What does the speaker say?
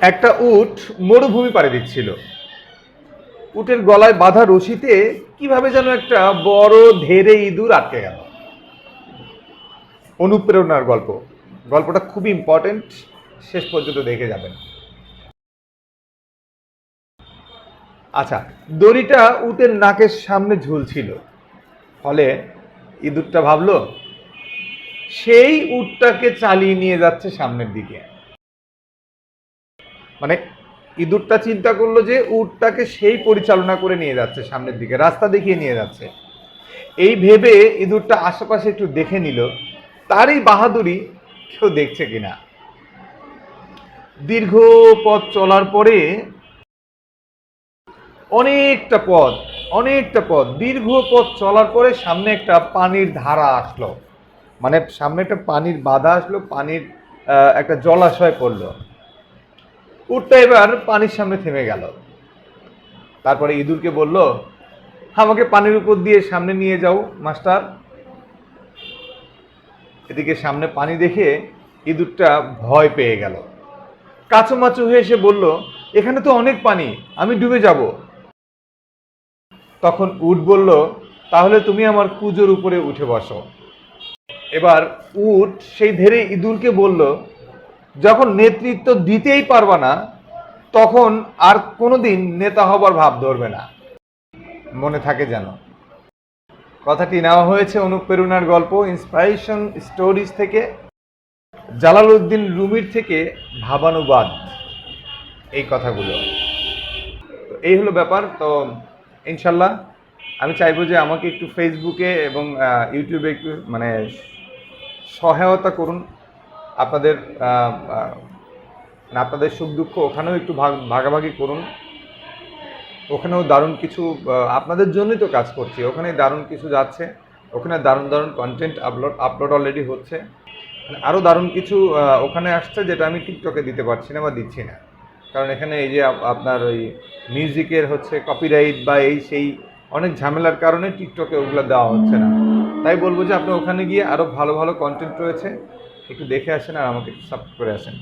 একটা উট মরুভূমি পাড়ি দিচ্ছিল। উটের গলায় বাঁধা রশিতে কীভাবে যেন একটা বড়, ধেরে ইঁদুর আটকে গেল। অনুপ্রেরণার গল্প। গল্পটা খুবই ইম্পর্টেন্ট শেষ পর্যন্ত দেখে যাবেন। আচ্ছা দড়িটা উটের নাকের সামনে ঝুলছিল। ফলে ইঁদুরটা ভাবলো, সেই উটটাকে চালিয়ে নিয়ে যাচ্ছে সামনের দিকে। মানে ইঁদুরটা চিন্তা করল যে উটটাকে সেই পরিচালনা করে নিয়ে যাচ্ছে সামনের দিকে, রাস্তা দেখিয়ে নিয়ে যাচ্ছে। এই ভেবে ইঁদুরটা আশেপাশে একটু দেখে নিল, তারই বাহাদুরি কেউ দেখছে কিনা। দীর্ঘ পথ চলার পরে অনেকটা পথ অনেকটা পথ, দীর্ঘ পথ চলার পরে সামনে একটা পানির ধারা আসলো। মানে সামনে একটা পানির বাধা আসলো, পানির একটা জলাশয় পড়ল। উটটা এবার পানির সামনে থেমে গেল। তারপরে ইঁদুরকে বলল, আমাকে পানির উপর দিয়ে সামনে নিয়ে যাও, মাস্টার। এদিকে সামনে পানি দেখে ইঁদুরটা ভয় পেয়ে গেল। কাচুমাচু হয়ে এসে বলল, এখানে তো অনেক পানি, আমি ডুবে যাব। তখন উট বলল, তাহলে তুমি আমার কুজোর উপরে উঠে বসো। এবার উট সেই ধেরে ইঁদুরকে বলল যখন নেতৃত্ব দিতেই পারবা না, তখন আর কোনোদিন নেতা হবার ভাব ধরবে না। মনে থাকে যেন। কথাটি নেওয়া হয়েছে অনুপ্রেরণার গল্প ইন্সপিরেশন স্টোরিজ থেকে। জালালউদ্দিন রুমির থেকে ভাবানুবাদ। এই কথাগুলো। তো এই হলো ব্যাপার। তো ইনশাল্লাহ, আমি চাইব যে আমাকে একটু ফেসবুকে এবং ইউটিউবে একটু মানে সহায়তা করুন। আপনাদের আপনাদের সুখ দুঃখ ওখানেও একটু ভাগ, ভাগাভাগি করুন। ওখানেও দারুণ কিছু আপনাদের জন্যই তো কাজ করছি। ওখানে দারুণ কিছু যাচ্ছে। ওখানে দারুণ দারুণ কন্টেন্ট আপলোড আপলোড অলরেডি হচ্ছে। মানে আরও দারুণ কিছু ওখানে আসছে যেটা আমি টিকটকে দিতে পারছি না বা দিচ্ছি না। কারণ এখানে এই যে আপ- আপনার ওই মিউজিকের হচ্ছে কপিরাইট বা এই সেই অনেক ঝামেলার কারণে টিকটকে ওগুলো দেওয়া হচ্ছে না। তাই বলব যে আপনি ওখানে গিয়ে আরও ভালো ভালো কন্টেন্ট রয়েছে। একটু দেখে আসেন আর আমাকে সাপোর্ট করে আসেন।